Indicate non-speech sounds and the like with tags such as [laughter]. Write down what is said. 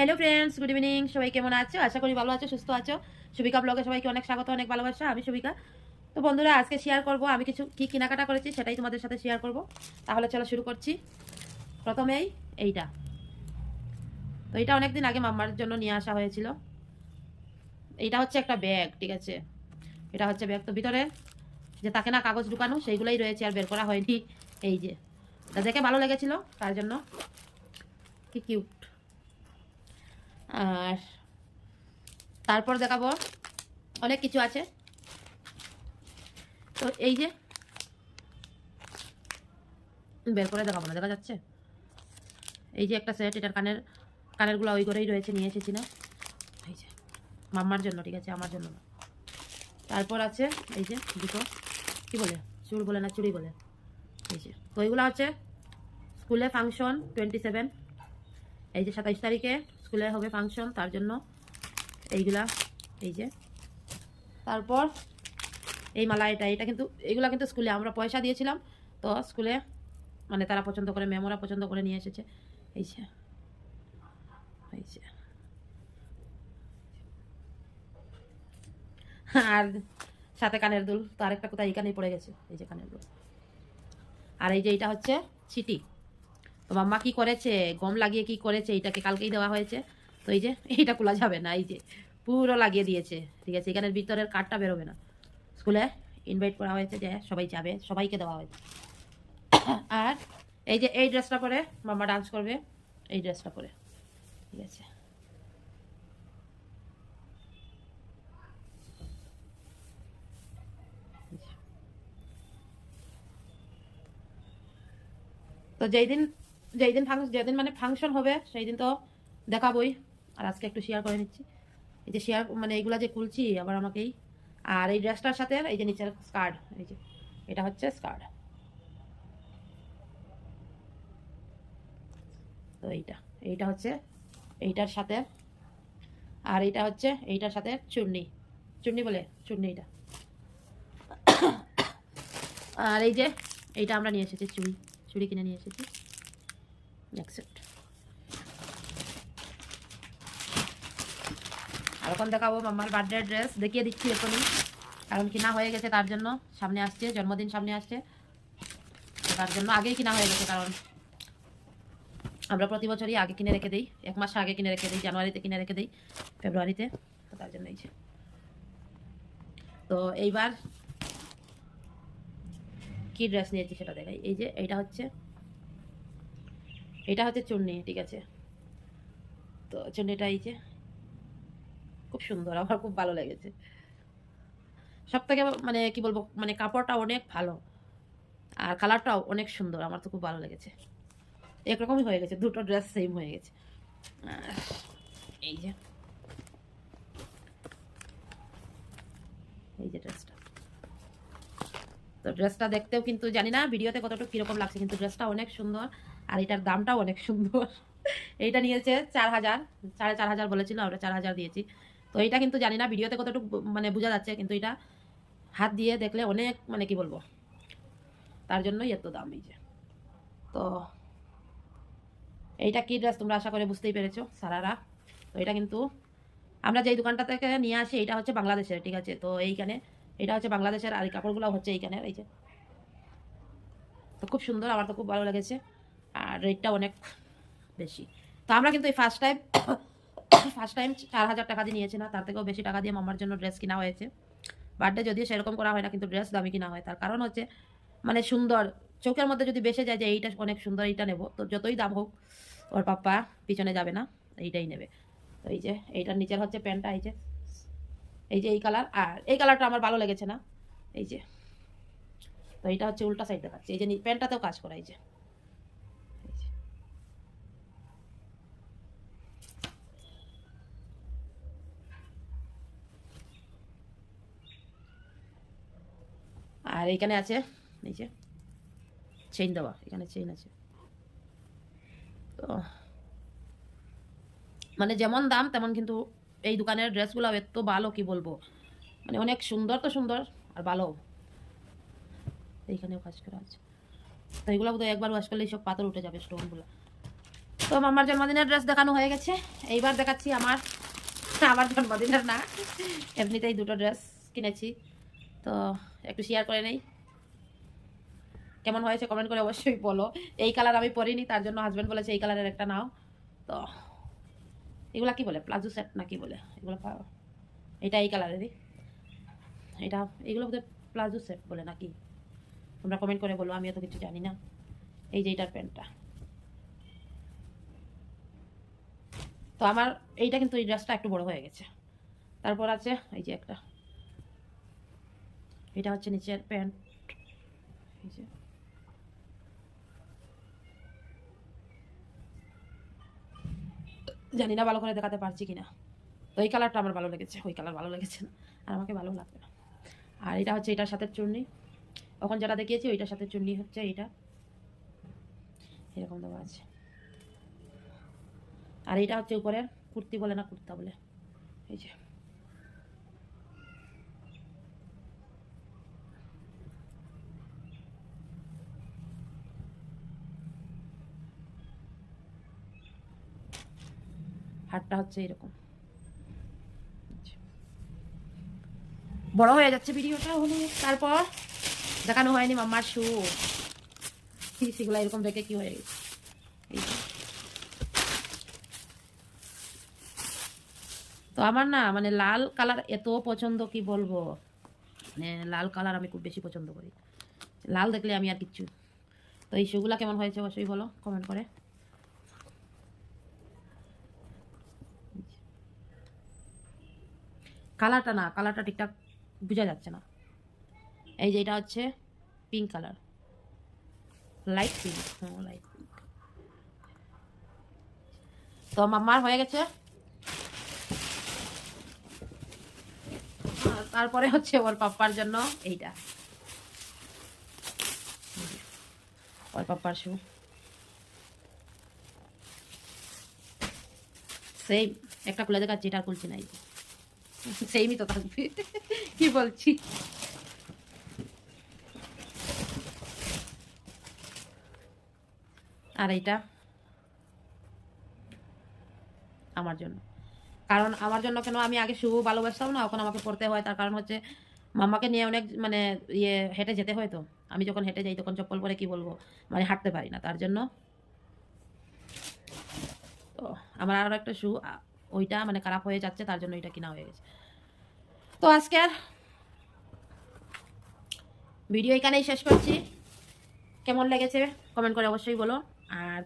Hello friends good evening সবাই কেমন আছো? আশা করি ভালো আছো, সুস্থ আছো। সুবিকা ব্লগে সবাইকে অনেক স্বাগত, অনেক ভালোবাসা। আমি সুবিকা। তো বন্ধুরা, আজকে শেয়ার করব। আমি কিছু কি কেনাকাটা করেছি সেটাই তোমাদের সাথে শেয়ার করব। তাহলে চলো শুরু করছি। প্রথমেই এইটা। তো এটা অনেকদিন আগে মাম্মার জন্য নিয়ে আসা হয়েছিল। এইটা হচ্ছে একটা ব্যাগ ঠিক আছে? এটা হচ্ছে ব্যাগ তো ভিতরে যে তাকে না কাগজ ঢুকানো, সেইগুলোই রয়েছে আর বের করা হয়নি। এই যে। দেখে ভালো লেগেছিল, তার জন্য। কি কিউট আর তারপর দেখাবো অনেক কিছু আছে। তো এই যে বের করে দেখাবো না, দেখা যাচ্ছে? এই যে একটা সেট এটার কানের, কানেরগুলো ওই করেই রয়েছে, নিয়ে এসেছি না? এই যে, মাম্মার জন্য, ঠিক আছে, আমার জন্য না। তারপর আছে, এই যে দুটো, কি বলে? চুল বলে না, চুড়ি বলে। এই যে, তো এইগুলো হচ্ছে স্কুলে ফাংশন টোয়েন্টি সেভেন এই যে সাতাইশ তারিখে স্কুলে হবে ফাংশন, তার জন্য এইগুলা, এই যে। তারপর এই মালা এটা এটা কিন্তু, এগুলা কিন্তু স্কুলে আমরা পয়সা দিয়েছিলাম, তো স্কুলে মানে তারা পছন্দ করে মেমোরা পছন্দ করে নিয়ে এসেছে। এই যে এই যে। আর সাথে কানের দুল, তো আরেকটা কোথায়? এখানেই পড়ে গেছে, এই যে কানের দুল। আর এই যে এটা হচ্ছে ছিটি তো মাম্মা কি করেছে? গম লাগিয়ে কি করেছে? এইটাকে কালকেই দেওয়া হয়েছে। তো এই যে, [laughs] এইটা খোলা যাবে না, এই যে। পুরো লাগিয়ে দিয়েছে, ঠিক আছে? এখানের ভিতরের কাঠটা বেরোবে না। স্কুলে ইনভাইট করা হয়েছে যে, সবাই যাবে, সবাইকে দেওয়া হয়েছে। [coughs] আর এই যে, এই ড্রেসটা পরে মাম্মা ডান্স করবে, এই ড্রেসটা পরে। ঠিক আছে? তো যেই দিন যেই দিন ফাংশন যেদিন মানে ফাংশন হবে সেই দিন তো দেখাবই। আর আজকে একটু শেয়ার করে নিচ্ছি। এই যে শেয়ার মানে এইগুলা যে খুলছি, আবার আমাকেই। আর এই ড্রেসটার সাথে এই যে নিচের স্কার্ট এই যে, এটা হচ্ছে স্কার্ট তো এইটা এইটা হচ্ছে, এইটার সাথে, আর এইটা হচ্ছে, এইটার সাথে চুন্নি। চুন্নি বলে, চুন্নি এটা আর এই যে, এইটা আমরা নিয়ে এসেছি, চুড়ি চুড়ি কিনে নিয়ে এসেছি। অ্যাকসেপ্ট আর এখন দেখাবো মাম্মার বার্থডে ড্রেস দেখিয়ে দিচ্ছি এখনই কারণ কিনা হয়ে গেছে তার জন্য সামনে আসছে, জন্মদিন সামনে আসছে। তার জন্য আগেই কিনা হয়ে গেছে, কারণ আমরা প্রতি বছরই আগে কিনে রেখে দিই। এক মাস আগে কিনে রেখে দিই, জানুয়ারিতে কিনে রেখে দিই, ফেব্রুয়ারিতে। তার জন্য এই যে। তো এইবার কি ড্রেস নিয়েছি সেটা দেখাই। এই যে, এইটা হচ্ছে এটা হচ্ছে চুন্নি, ঠিক আছে? তো চুন্নিটা এই যে, খুব সুন্দর, আমার খুব ভালো লেগেছে। সব থেকে মানে কি বলব মানে কাপড়টা অনেক ভালো, আর কালারটাও অনেক সুন্দর, আমার তো খুব ভালো লেগেছে। একরকমই হয়ে গেছে, দুটো ড্রেস সেম হয়ে গেছে। এই যে। এই যে ড্রেসটা। তো ড্রেসটা দেখতেও কিন্তু জানি না, ভিডিওতে কতটুকু কীরকম লাগছে, কিন্তু ড্রেসটা অনেক সুন্দর। আর এটার দামটাও অনেক সুন্দর। এইটা নিয়েছে চার হাজার, সাড়ে চার হাজার বলেছিল, আমরা চার হাজার দিয়েছি। তো এটা কিন্তু জানি না ভিডিওতে কতটুকু মানে বোঝা যাচ্ছে, কিন্তু এটা হাত দিয়ে দেখলে অনেক মানে কি বলব, তার জন্যই এত দাম এই যে। তো এইটা কি ড্রেস তোমরা আশা করে বুঝতেই পেরেছ, সারারা? তো এটা কিন্তু আমরা যেই দোকানটা থেকে নিয়ে আসি এটা হচ্ছে বাংলাদেশের, ঠিক আছে? তো এইখানে এটা হচ্ছে বাংলাদেশের আর কাপড়গুলো হচ্ছে এইখানে এই যে। তো খুব সুন্দর, আমার তো খুব ভালো লেগেছে। আর রেটটা অনেক বেশি। তো আমরা কিন্তু এই ফার্স্ট টাইম ফার্স্ট টাইম চার হাজার টাকা দিয়ে নিয়েছি না, তার থেকেও বেশি টাকা দিয়ে মামার জন্য ড্রেস কিনা হয়েছে। বার্থডে যদিও সেরকম করা হয় না, কিন্তু ড্রেস দামি কিনা হয়। তার কারণ হচ্ছে মানে সুন্দর, চোখের মধ্যে যদি বেসে যায় যে এইটা অনেক সুন্দর, এইটা নেব, তো যতই দাম হোক, ওর পাপ্পা পিছনে যাবে না, এইটাই নেবে। তো এই যে, এইটার নিচের হচ্ছে প্যান্টটা, এই যে এই যে এই কালার আর এই কালারটা আমার ভালো লেগেছে না, এই যে। তো এইটা হচ্ছে উল্টা সাইড দেখাচ্ছে, এই যে প্যান্টটাতেও কাজ করা, এই যে এই যে। আর এইখানে আছে, এই যে চেইন দেওয়া, এখানে চেইন আছে। তো মানে যেমন দাম, তেমন কিন্তু এই দোকানের ড্রেসগুলো এত ভালো, কি বলব? মানে অনেক সুন্দর তো সুন্দর, আর ভালো। এইখানেও কাজ করা আছে। তো এগুলো বোধহয় একবার ওয়াশ করলে সব পাথর উঠে যাবে স্টোনগুলো তো আমার জন্মদিনের ড্রেস দেখানো হয়ে গেছে। এইবার দেখাচ্ছি আমার আমার জন্মদিনের না, এমনিতেই দুটো ড্রেস কিনেছি। তো একটু শেয়ার করে নেই। কেমন হয়েছে কমেন্ট করে অবশ্যই বলো। এই কালার আমি পরিনি, তার জন্য হাজব্যান্ড বলেছে এই কালারের একটা নাও। তো, এগুলা কি বলে? প্লাজো সেট না কি বলে? এগুলো এটা এই কালারেরই এটা, এগুলো বোধহয় প্লাজো সেট বলে নাকি? তোমরা কমেন্ট করে বলো আমি এত কিছু জানি না। এই যে এটার প্যান্টটা। তো আমার, এইটা কিন্তু এই ড্রেসটা একটু বড় হয়ে গেছে। তারপর আছে, এই যে একটা। এটা হচ্ছে নিচের প্যান্ট। এই যে। জানি না ভালো করে দেখাতে পারছি কিনা। তো এই কালারটা আমার ভালো লেগেছে। ওই কালার ভালো লেগেছে না। আর আমাকে ভালো লাগবে না। আর এটা হচ্ছে এটার সাথে চুন্নি। তখন যেটা দেখিয়েছি, ওইটার সাথে চুন্নি হচ্ছে এইটা। এরকম দেওয়া আছে। আর এটা হচ্ছে উপরের কুর্তি বলে না, কুর্তা বলে। এই যে। হাটটা হচ্ছে এরকম। বড় হয়ে যাচ্ছে ভিডিওটা হলে। তারপর দেখানো হয়নি মাম্মার শু। সেগুলো এরকম দেখে কি হয়ে গেছে? তো আমার না মানে লাল কালার এত পছন্দ, কি বলব? মানে লাল কালার আমি খুব বেশি পছন্দ করি। লাল দেখলে আমি আর কিচ্ছু তো এই শুগুলা কেমন হয়েছে অবশ্যই বলো কমেন্ট করে। কালারটা না, কালারটা ঠিকঠাক বোঝা যাচ্ছে না। এই যে এটা হচ্ছে পিঙ্ক কালার লাইট পিঙ্ক হ্যাঁ লাইট পিঙ্ক তো মাম্মার হয়ে গেছে। তারপরে হচ্ছে ওর পাপ্পার জন্য এইটা। ওর পাপ্পার শু সেই একটা খুলে দেখাচ্ছি, এটা খুলছি না এই। [laughs] সেইমই তো থাকবে। কি বলছি? আর এইটা? আমার জন্য। কারণ আমার জন্য কেন আমি আগে শুভ ভালোবাসতাম না, এখন আমাকে পড়তে হয়। তার কারণ হচ্ছে মাম্মাকে নিয়ে অনেক মানে ইয়ে হেঁটে যেতে হয় তো। আমি যখন হেঁটে যাই তখন চপ্পল পরে কি বলব? মানে হাঁটতে পারি না। তার জন্য তো আমার আরও একটা শু ওইটা মানে খারাপ হয়ে যাচ্ছে, তার জন্য ওইটা কিনা হয়ে গেছে। তো আজকে আর ভিডিও এখানেই শেষ করছি। কেমন লেগেছে? কমেন্ট করে অবশ্যই বলো। আর